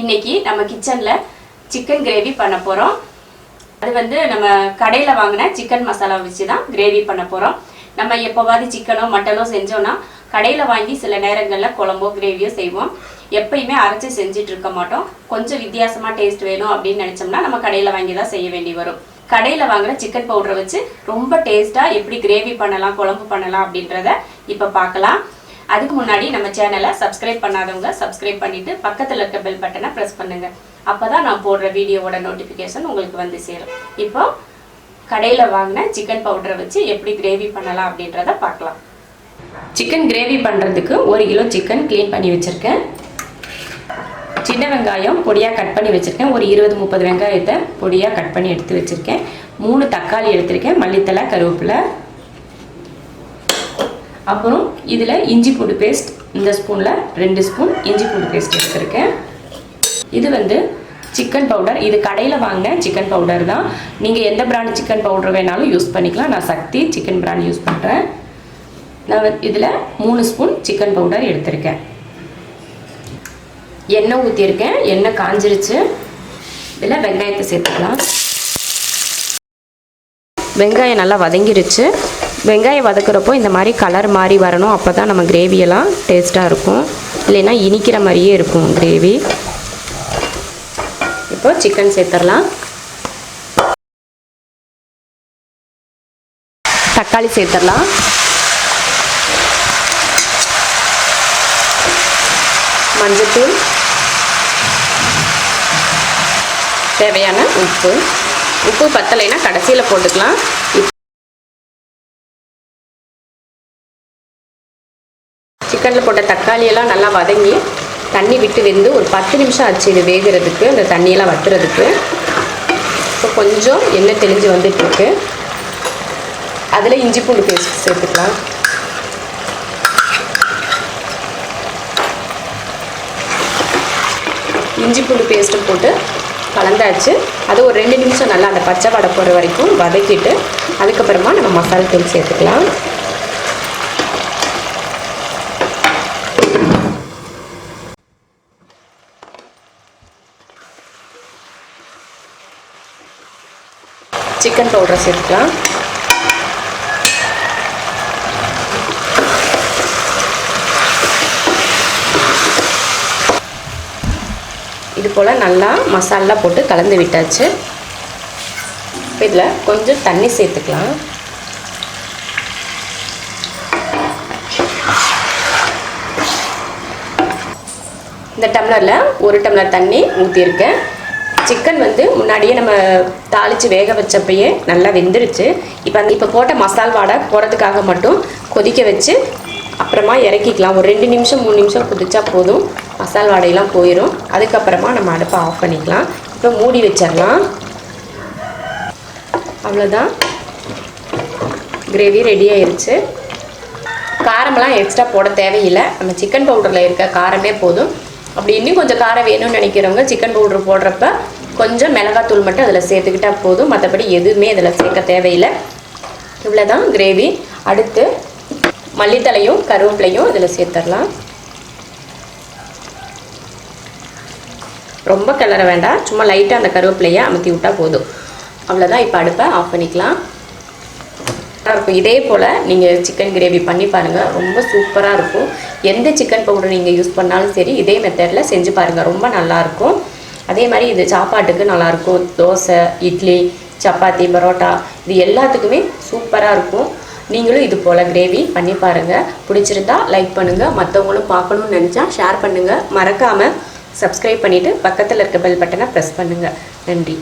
இன்னைக்கு நம்ம கிச்சனில் சிக்கன் கிரேவி பண்ண போகிறோம் அது வந்து நம்ம கடையில் வாங்கின சிக்கன் மசாலா வச்சு தான் கிரேவி பண்ண போகிறோம் நம்ம எப்போவாது சிக்கனோ மட்டனோ செஞ்சோன்னா கடையில் வாங்கி சில நேரங்களில் குழம்போ கிரேவியோ செய்வோம். எப்பயுமே அரைச்சி செஞ்சுட்டு இருக்க மாட்டோம். கொஞ்சம் வித்தியாசமாக டேஸ்ட் வேணும் அப்படின்னு நினச்சோம்னா நம்ம கடையில் வாங்கி தான் செய்ய வேண்டி வரும். கடையில் வாங்குற சிக்கன் பவுடரை வச்சு ரொம்ப டேஸ்ட்டாக எப்படி கிரேவி பண்ணலாம் குழம்பு பண்ணலாம் அப்படின்றத இப்போ பார்க்கலாம். அதுக்கு முன்னாடி நம்ம சேனலை சப்ஸ்கிரைப் பண்ணாதவங்க சப்ஸ்கிரைப் பண்ணிவிட்டு பக்கத்தில் இருக்க பெல் பட்டனை ப்ரெஸ் பண்ணுங்க. அப்பதான் நான் போடுற வீடியோவோட நோட்டிஃபிகேஷன் உங்களுக்கு வந்து சேரும். இப்போ கடையில் வாங்கின சிக்கன் பவுடரை வச்சு எப்படி கிரேவி பண்ணலாம் அப்படின்றத பார்க்கலாம். சிக்கன் கிரேவி பண்ணுறதுக்கு ஒரு கிலோ சிக்கன் க்ளீன் பண்ணி வச்சுருக்கேன். சின்ன வெங்காயம் பொடியாக கட் பண்ணி வச்சுருக்கேன். ஒரு இருபது முப்பது வெங்காயத்தை பொடியாக கட் பண்ணி எடுத்து வச்சுருக்கேன். மூணு தக்காளி எடுத்திருக்கேன். மல்லித்தலை கருவேப்பிலை அப்புறம் இதில் இஞ்சி பூண்டு பேஸ்ட் இந்த ஸ்பூனில் ரெண்டு ஸ்பூன் இஞ்சி பூண்டு பேஸ்ட் எடுத்துருக்கேன். இது வந்து சிக்கன் பவுடர் இது கடையில் வாங்கின சிக்கன் பவுடர் தான். நீங்கள் எந்த பிராண்ட் சிக்கன் பவுடர் வேணாலும் யூஸ் பண்ணிக்கலாம். நான் சக்தி சிக்கன் பிராண்ட் யூஸ் பண்ணுறேன் நான் இதில் மூணு ஸ்பூன் சிக்கன் பவுடர் எடுத்திருக்கேன். எண்ணெய் ஊற்றியிருக்கேன் எண்ணெய் காஞ்சிருச்சு. இதில் வெங்காயத்தை சேர்த்துக்கலாம். வெங்காயம் நல்லா வதங்கிருச்சு. வெங்காயம் வதக்குறப்போ இந்த மாதிரி கலர் மாதிரி வரணும். அப்போ தான் நம்ம கிரேவியெல்லாம் டேஸ்ட்டாக இருக்கும். இல்லைன்னா இனிக்கிற மாதிரியே இருக்கும் கிரேவி இப்போ சிக்கன் சேர்த்துடலாம். தக்காளி சேர்த்துடலாம். மஞ்சத்தூள். தேவையான உப்பு. உப்பு பத்தலைன்னா கடைசியில் போட்டுக்கலாம். சிக்கனில் போட்ட தக்காளியெல்லாம் நல்லா வதங்கி தண்ணி விட்டு வெந்து ஒரு பத்து நிமிஷம் ஆச்சு இது வேகிறதுக்கு அந்த தண்ணியெல்லாம் வத்துறதுக்கு. இப்போ கொஞ்சம் எண்ணெய் தெளிஞ்சு வந்துட்டுருக்கு. அதில் இஞ்சி பூண்டு பேஸ்ட் சேர்த்துக்கலாம். இஞ்சி பூண்டு பேஸ்ட்டும் போட்டு கலந்தாச்சு. அது ஒரு ரெண்டு நிமிஷம் நல்லா அந்த பச்சை வடை போகிற வரைக்கும் வதக்கிட்டு அதுக்கப்புறமா நம்ம மசாலா தூள் சேர்த்துக்கலாம். சிக்கன் பவுடரை சேர்த்துக்கலாம். இது போல் நல்லா மசாலா போட்டு கலந்து விட்டாச்சு. இதில் கொஞ்சம் தண்ணி சேர்த்துக்கலாம். இந்த டம்ளரில் ஒரு டம்ளர் தண்ணி ஊற்றியிருக்கேன் சிக்கன் வந்து முன்னாடியே நம்ம தாளித்து வேக வச்சப்பயே நல்லா வெந்துருச்சு. இப்போ அந்த இப்போ போட்ட மசால் வாடை போகிறதுக்காக மட்டும் கொதிக்க வச்சு அப்புறமா இறக்கிக்கலாம். ஒரு ரெண்டு நிமிஷம் மூணு நிமிஷம் கொதிச்சா போதும். மசால் வாடையெல்லாம் போயிடும் அதுக்கப்புறமா நம்ம அடுப்பை ஆஃப் பண்ணிக்கலாம். இப்போ மூடி வச்சிடலாம். அவ்வளோதான் கிரேவி ரெடி ஆயிடுச்சு காரமெல்லாம் எக்ஸ்ட்ரா போட தேவையில்லை. நம்ம சிக்கன் பவுடரில் இருக்க காரமே போதும். அப்படி இன்னும் கொஞ்சம் காரம் வேணும்னு நினைக்கிறவங்க சிக்கன் பவுடர் போடுறப்ப கொஞ்சம் மிளகாத்தூள் மட்டும் அதில் சேர்த்துக்கிட்டா போதும். மற்றபடி எதுவுமே இதில் சேர்க்க தேவையில்லை. இவ்வளோ தான் கிரேவி அடுத்து மல்லித்தலையும் கருவேப்பிலையும் இதில் சேர்த்துடலாம். ரொம்ப கிளற வேண்டாம். சும்மா லைட்டாக அந்த கருவேப்பிலையை அமுத்தி விட்டால் போதும். அவ்வளோதான் இப்போ அடுப்பை ஆஃப் பண்ணிக்கலாம். இருக்கும் இதே போல் நீங்கள் சிக்கன் கிரேவி பண்ணி பாருங்கள் ரொம்ப சூப்பராக இருக்கும். எந்த சிக்கன் பவுடர் நீங்கள் யூஸ் பண்ணாலும் சரி இதே மெத்தடில் செஞ்சு பாருங்கள் ரொம்ப நல்லாயிருக்கும் அதே மாதிரி இது சாப்பாட்டுக்கு நல்லாயிருக்கும். தோசை இட்லி சப்பாத்தி பரோட்டா இது எல்லாத்துக்குமே சூப்பராக இருக்கும். நீங்களும் இது போல் கிரேவி பண்ணி பாருங்கள் பிடிச்சிருந்தா லைக் பண்ணுங்கள் மற்றவங்களும் பார்க்கணும்னு நினச்சா ஷேர் பண்ணுங்கள் மறக்காமல் சப்ஸ்கிரைப் பண்ணிவிட்டு பக்கத்தில் இருக்க பெல் பட்டனை ப்ரெஸ் பண்ணுங்கள் நன்றி.